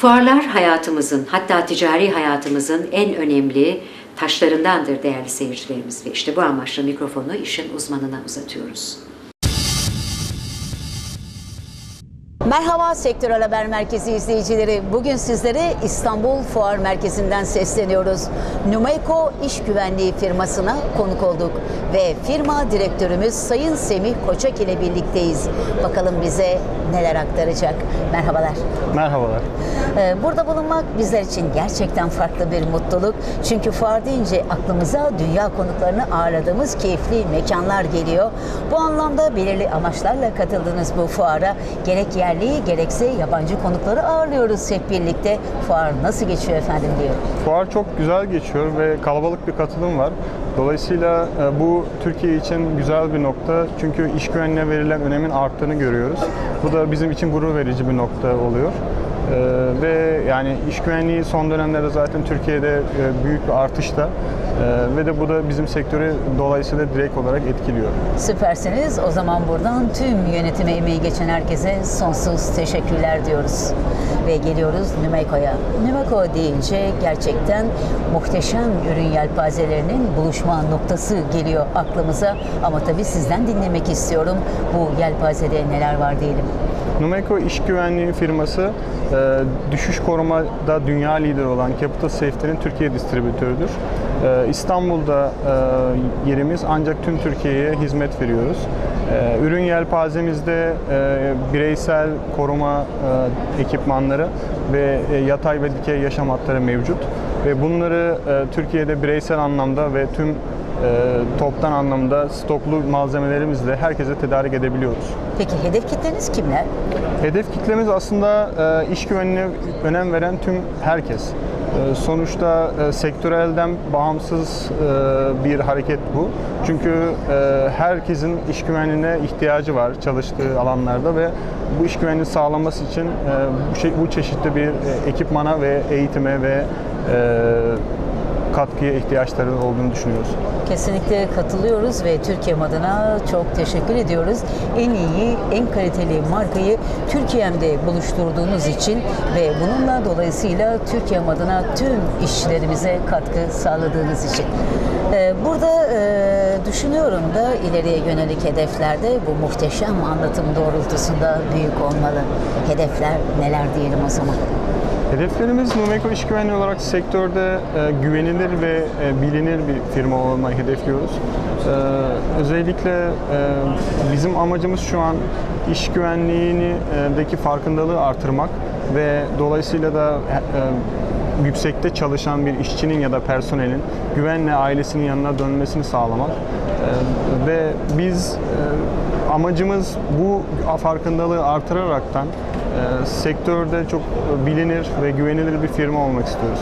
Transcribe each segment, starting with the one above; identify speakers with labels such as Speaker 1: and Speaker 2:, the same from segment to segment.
Speaker 1: Fuarlar hayatımızın hatta ticari hayatımızın en önemli taşlarındandır değerli seyircilerimiz ve işte bu amaçla mikrofonu işin uzmanına uzatıyoruz.
Speaker 2: Merhaba Sektörel Haber Merkezi izleyicileri. Bugün sizlere İstanbul Fuar Merkezi'nden sesleniyoruz. Numeyko İş Güvenliği firmasına konuk olduk ve firma direktörümüz Sayın Semih Koçak ile birlikteyiz. Bakalım bize neler aktaracak. Merhabalar.
Speaker 3: Merhabalar.
Speaker 2: Ee, Burada bulunmak bizler için gerçekten farklı bir mutluluk. Çünkü fuar deyince aklımıza dünya konuklarını ağırladığımız keyifli mekanlar geliyor. Bu anlamda belirli amaçlarla katıldığınız bu fuara gerek yerli gerekse yabancı konukları ağırlıyoruz hep birlikte. Fuar nasıl geçiyor efendim diyor.
Speaker 3: Fuar çok güzel geçiyor ve kalabalık bir katılım var. Dolayısıyla e, bu Türkiye için güzel bir nokta. Çünkü iş güvenliğine verilen önemin arttığını görüyoruz. Bu da bizim için gurur verici bir nokta oluyor. E, ve yani iş güvenliği son dönemlerde zaten Türkiye'de e, büyük bir artışta E, ve de bu da bizim sektörü dolayısıyla direkt olarak etkiliyor.
Speaker 2: Süpersiniz. O zaman buradan tüm yönetime emeği geçen herkese sonsuz teşekkürler diyoruz. Ve geliyoruz Numeyko'ya. Numeyko deyince gerçekten muhteşem ürün yelpazelerinin buluşma noktası geliyor aklımıza. Ama tabii sizden dinlemek istiyorum. Bu yelpazede neler var diyelim.
Speaker 3: Numeko İş Güvenliği firması e, düşüş korumada dünya lideri olan Capital Safety'nin Türkiye distribütörüdür. E, İstanbul'da e, yerimiz ancak tüm Türkiye'ye hizmet veriyoruz. E, ürün yelpazemizde e, bireysel koruma ekipmanları ve yatay ve dikey yaşam hatları mevcut. Ve bunları Türkiye'de bireysel anlamda ve tüm toptan anlamda stoklu malzemelerimizle herkese tedarik edebiliyoruz.
Speaker 2: Peki hedef kitleniz kimler?
Speaker 3: Hedef kitlemiz aslında e, iş güvenliğine önem veren tüm herkes. E, sonuçta e, sektörelden bağımsız bir hareket bu. Çünkü herkesin iş güvenliğine ihtiyacı var çalıştığı alanlarda ve bu iş güvenliği sağlanması için bu, çeşitli bir ekipmana ve eğitime ve katkıya ihtiyaçları olduğunu düşünüyoruz.
Speaker 2: Kesinlikle katılıyoruz ve Türkiye adına çok teşekkür ediyoruz. En iyi, en kaliteli markayı Türkiye'mde buluşturduğunuz için ve bununla dolayısıyla Türkiye adına tüm işçilerimize katkı sağladığınız için. Ee, Burada e, düşünüyorum da ileriye yönelik hedeflerde bu muhteşem anlatım doğrultusunda büyük olmalı. Hedefler neler diyelim o zaman?
Speaker 3: Hedeflerimiz Numeko İş Güvenliği olarak sektörde e, güvenilir ve e, bilinir bir firma olmayı hedefliyoruz. E, özellikle e, bizim amacımız şu an iş güvenliğindeki farkındalığı artırmak ve dolayısıyla da e, yüksekte çalışan bir işçinin ya da personelin güvenle ailesinin yanına dönmesini sağlamak. E, ve biz e, amacımız bu farkındalığı artıraraktan e, sektörde çok bilinir ve güvenilir bir firma olmak istiyoruz.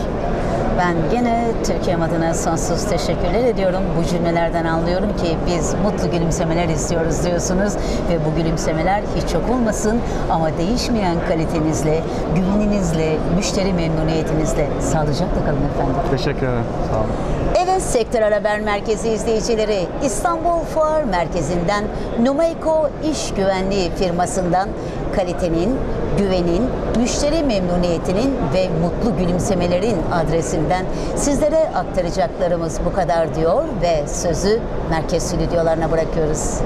Speaker 2: Ben gene Türkiye adına sonsuz teşekkürler ediyorum. Bu cümlelerden anlıyorum ki biz mutlu gülümsemeler istiyoruz diyorsunuz ve bu gülümsemeler hiç yok olmasın ama değişmeyen kalitenizle, güveninizle, müşteri memnuniyetinizle sağlıcakla kalın efendim.
Speaker 3: Teşekkür ederim. Sağ olun.
Speaker 2: Evet Sektörel Haber Merkezi izleyicileri İstanbul Fuar Merkezi'nden Numeyko İş Güvenliği firmasından kalitenin, güvenin, müşteri memnuniyetinin ve mutlu gülümsemelerin adresinden sizlere aktaracaklarımız bu kadar diyor ve sözü merkez stüdyolarına bırakıyoruz.